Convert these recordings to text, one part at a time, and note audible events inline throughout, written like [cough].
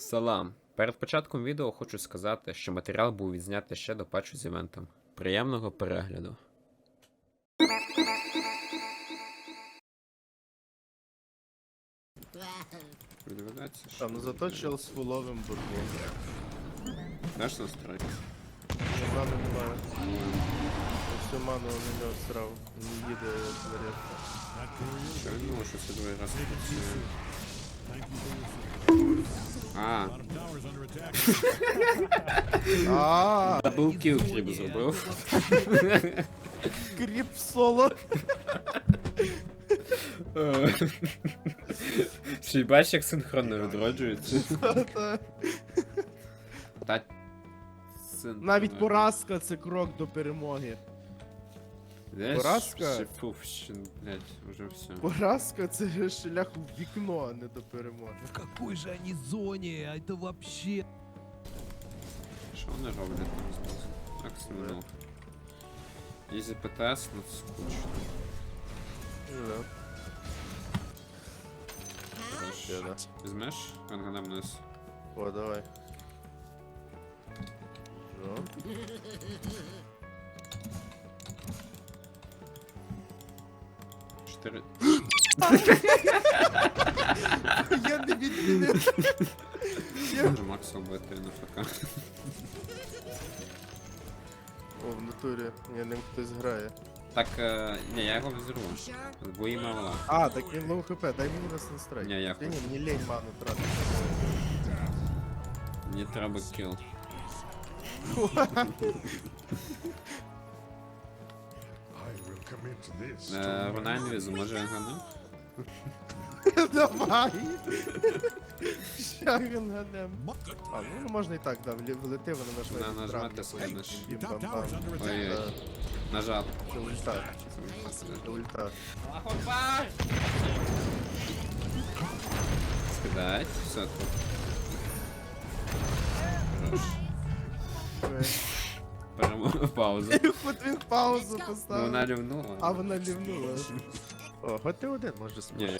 Салам. Перед початком відео хочу сказати, що матеріал був відзнятий ще до патчу з івентом. Приємного перегляду. Відведеться, що Там, ну зато чел з фуловим бурбом. Даш настройки? Мани немає. Всю ману на нього срав. Не їде варіант. Я не думав, що це другий раз працює. А, Ааа, даблкіл кріп зробив. кріп соло. Ще й бачиш, як синхронно відроджується. Та... Навіть поразка це крок до перемоги. Поразка? Шифовщин. Поразка це шлях у вікно, а не до перемоги. В какой же они зоне? А Это вообще... Що вони роблять там знизу? Акс минув. Ізі ПТС, ну це скучно. Ну Ще, да. Візьмеш рентгенем вниз? О, давай. Ну. [laughs] 4. Я не відмінив. Може Макс обити на ФК. О, в натурі, я ним хтось грає. Так, не я його взірву. Бо і мала. А, так він лоу хп, дай мені раз на страйк. Ні, я Та Ні, мені лень ману тратити. Мені треба кіл. Е, Вона інвізу, може? [laughs] Давай! А, ну можна і так, да, влі- влети, воно наш На, весь нажмати скинеш. Ой-ой. Нажав. Ульта, ульта. Скидать. Все, тут. Хорош. Ой. Перемо... [laughs] Пауза. [laughs] От він паузу Ну поставив. вона рівнула. А вона лівнула. О, хоч ти один може Ні, спробувати.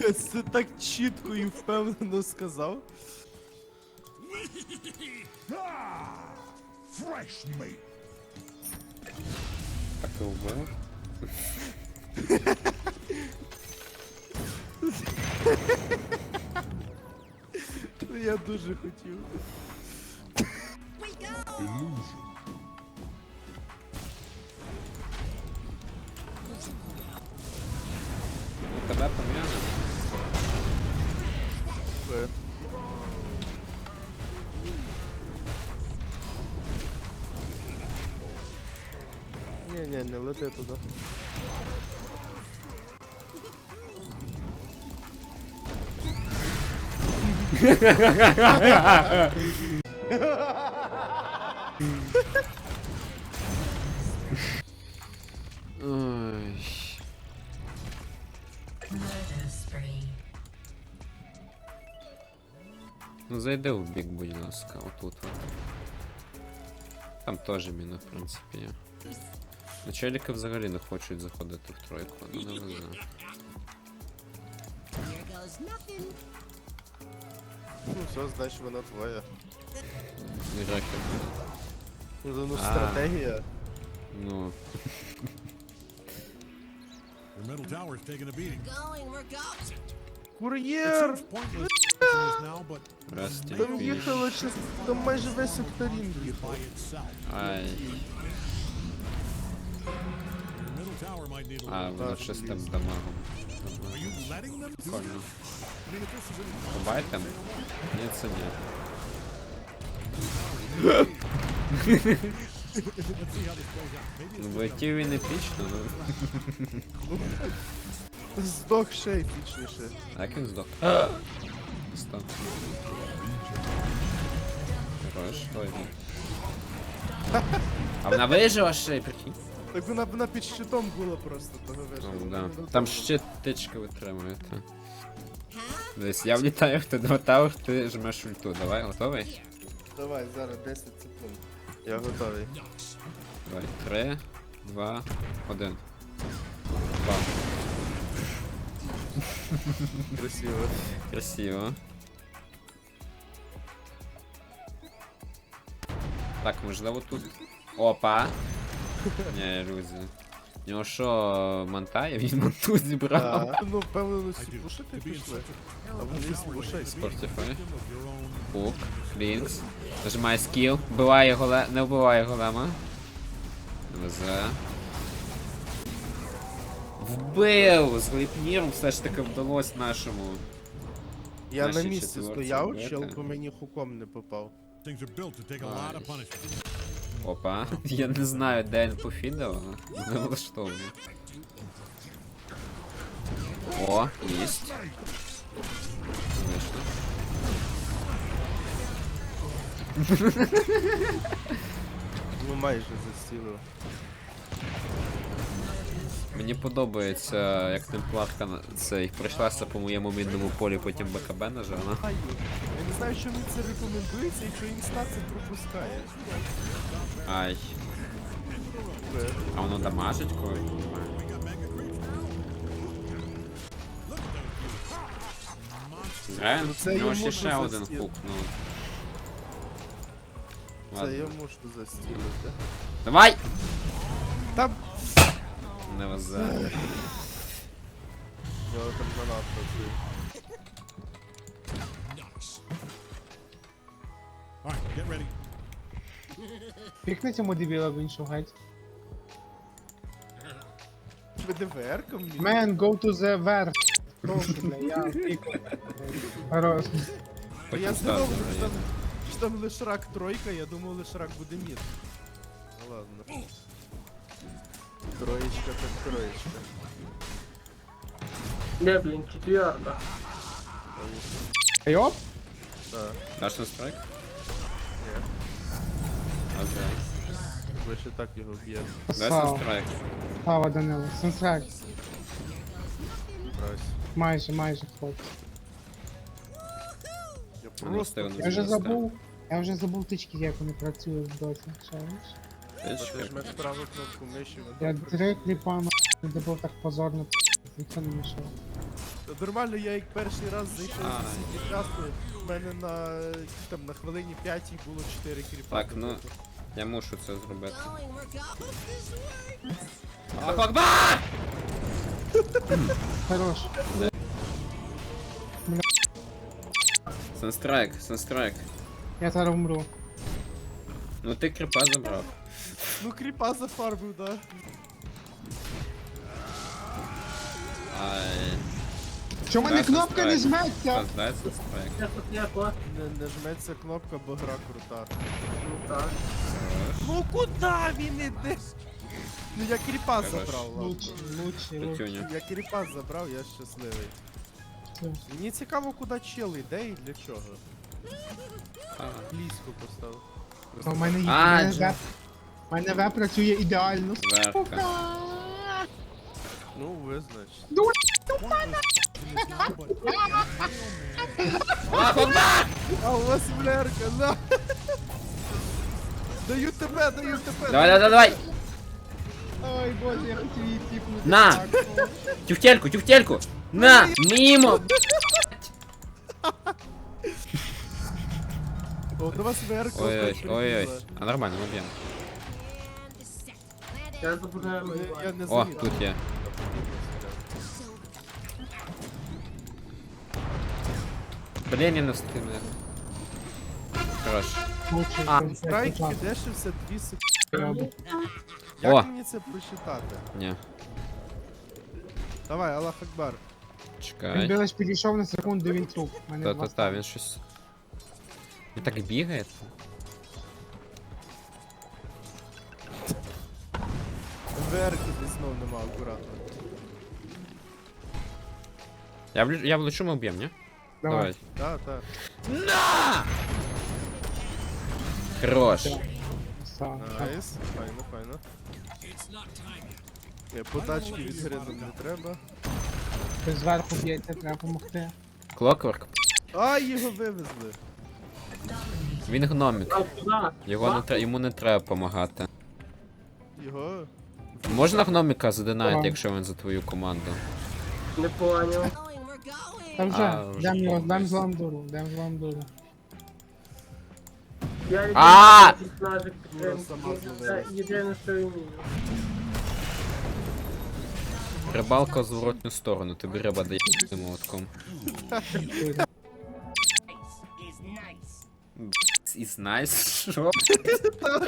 я- Це так чітко і впевнено сказав. Fresh meat. так і вбив. [laughs] Ну, Я дуже хотів. Illusion. Ну, тебе пом'яне. Е. Ні, ні, не лети туди. Ну зайди в бік, будь ласка, отут. от. Там теж міна, в принципі, є. Начальники взагалі не хочуть заходити в тройку, ну не везе. Ну все, значить вона твоя. Ракет. Ну, ну стратегія. Ну, Your middle tower's taking a beating. Going, we're out. Кур'єр! Ресті Там їхало чи там майже весь секторін їхав. Ай. А, воно чистим дамагом. Are you letting them do that? Прикольно. I mean, if this is any Побайтем? Ні, це ні. let's see how this plays out. Maybe Ну, влетів він епічно, ну. Здох ще епічніше. А як він здох? Стоп. Хорош, ой. ні. [laughs] А вона вижила ще й прикинь. Так вона, вона під щитом була просто, того Ну, вижу. да. Там щит тички витримує. та. Дивись, я влітаю, хто до тавер, ти жмеш ульту. Давай, готовий? Давай, зараз 10 секунд. Я готовий. Давай, три, два, один. Два. Красиво. Красиво. Так, можливо тут. Опа! Не, друзі. У нього що, мантає? Він манту зібрав. А, ну, впевнено, I всі do. пушити To пішли. А вони всі power пушать. is to be a Спортифай. Хук, Лінкс. Нажимає скіл. Вбиває голе... Не вбиває голема. Везе. Вбив! З глипніром все ж таки вдалося нашому. Я на Наші місці четверті стояв, бити. чел по мені хуком не попав. Things are built to take a lot of punishment. Опа. [laughs] Я не знаю, де він пофідав, але не влаштовує. О, єсть. Вийшло. Ну майже застілив. Мені подобається, як темпларка цей пройшлася по моєму мінному полі, потім БКБ нажала. Ай, Я не знаю, що мені це рекомендується, якщо інста це пропускає. Ай. Е, А воно дамажить когось? Реально? Ну, це У нього йому ще ще можна один застіл- хук, ну. Це я Ладно. можу застілити. Давай! Там Не везе. його там манат працює. Пікни цьому дебіла в іншу геть. ВДВР-ка мені? Man, go to the verse. Прошу, бля, я пікну. Хорош. Я ставлю, що там, що там лишрак тройка, я думав лишрак буде мід. Ну ладно. Троєчка так троєчка. Не, блин, четверка. Йоп? Так, Даш на страйк? ні. Окей. Ви ще так його б'єте. Дай на Слава. Слава Данило. Сенсрак. Майже, майже, хлопці. Я просто. Я вже забув. Я вже забув тички, як вони працюють в доті. Ж? Ти Тичка. жмеш праву кнопку миші, Я працює. три кліпа на добив так позорно. Ніхто не мішав. Та Нормально, я як перший раз зайшов Ай. за стільки часу, в мене на, там, на хвилині п'ятій було 4 кріпа. Так, ну, Я мушу це зробити. Акбар! Хорош. Санстрайк, санстрайк. Я зараз вмру. Ну ти кріпа забрав. Ну кріпа зафарбив, да. Ай. Чому мене кнопка не жметься? Дай. Я тут я. Не, не жметься кнопка, бо гра крута. Ну так. Ну куди він іде? Ну я кріпа Хорош. забрав, ладно. Лучше, лучше, лучше. Петюня. Я кріпа забрав, я щасливий. Мені цікаво, куди чел йде і для чого. А, Близько поставив. У мене є. А, у мене Джо. веб- У мене веб працює ідеально. Верка. Ну, ви значить. Аллах Акбар! А у вас влерка, на! Даю тебе, даю тебе! Давай, давай, давай! Ой, боже, я хотів її тіпнути. На! Так, о. Тюхтельку, тюхтельку! На! Мимо! О, до вас верка. Ой-ой, ой-ой. А нормально, ми б'ємо. And set. Let it Я забужаю Я, я не О, замітив. тут є. Блін, я не встиг. бля. Хорош. Лучше, А. це Страйк так, підешився 2 секунди. робить. Як О. мені це прочитати? Ні. Давай, Аллах Акбар. Він Чекай. би лиш підійшов на секунду, він труп. У Мене два Та-та-та, він щось. Він так бігає. Верки десь знов нема, акуратно. Я, влю... я влечу, ми вб'ємо, ні? Давай. Так, так. Хорош. Найс. Файно, файно. Ні, подачки від гри не треба. Ви зверху б'єте, треба допомогти. Клокворк. Ай, його вивезли. Він гномік. Його не тре... Йому не треба допомагати. Його. Можна гноміка задинати, якщо він за твою команду. Не понял. Та вже, А, вже дам його, дам повністю. злам дам злам Я А! ножик Юра сама зловилась. Єдине, що вмію. Рибалка в зворотню сторону, тобі риба дає молотком. Is nice. Що?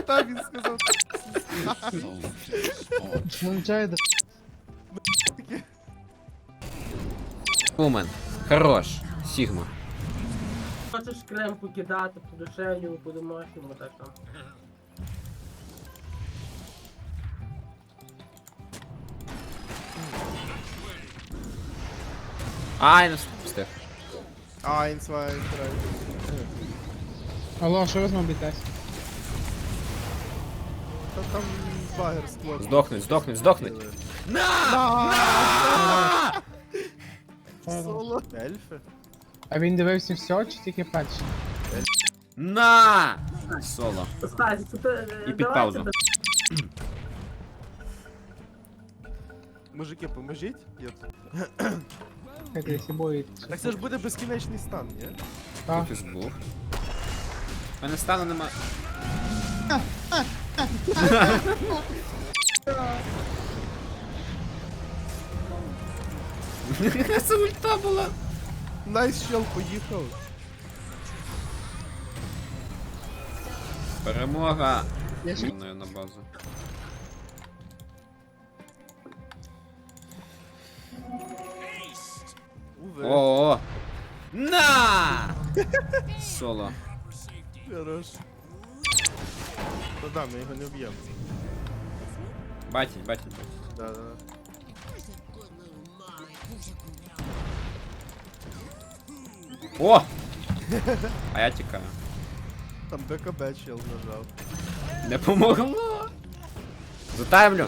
Так він сказав. Шланчай, да. Вумен. Хорош. Сігма. Хочеш крем покидати по душевньому, по домашньому, так там. Ай, не встиг. Айн, свайн, трай. Алло, що ви знову бітесь? Та там багер склад. Здохнуть, здохнуть, здохнуть. Соло. Ельфи? А він дивився все чи тільки перший? На! Соло. Це ти... І під паузу. Мужики, поможіть? Я тут. Хай. Так це ж буде безкінечний стан, ні? Так. У мене стану нема. [laughs] Це ульта була. Найс чел поїхав. Перемога. Я ще- Мною на базу. Уве. О! На! [laughs] Соло. Хорош. Та да, ми його не вб'ємо. Батіть, батіть, батіть. Да, да. О! А я тікаю. Там БКБ чел нажав. Не помогло. Затаймлю.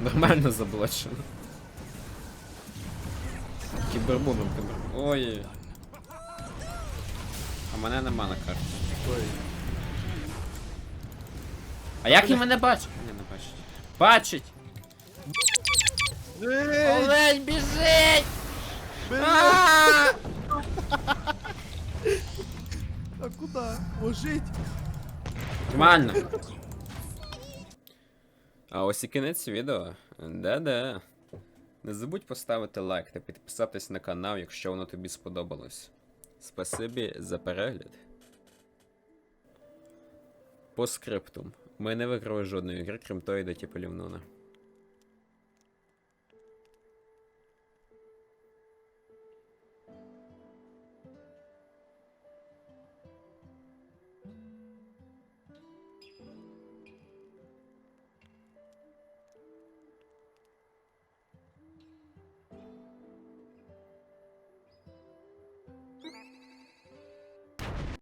Нормально заблочено. Кібербумом кібер. Ой. А мене нема на карті. Ой. А як він мене бачить? Ні, не бачить. Бачить! Олень біжить! А! А куди? Ложить! Нормально. А ось і кінець відео. Да-да. Не забудь поставити лайк та підписатись на канал, якщо воно тобі сподобалось. Спасибі за перегляд. По скриптум. Ми не виграли жодної гри, крім тої, де ті полівнуна.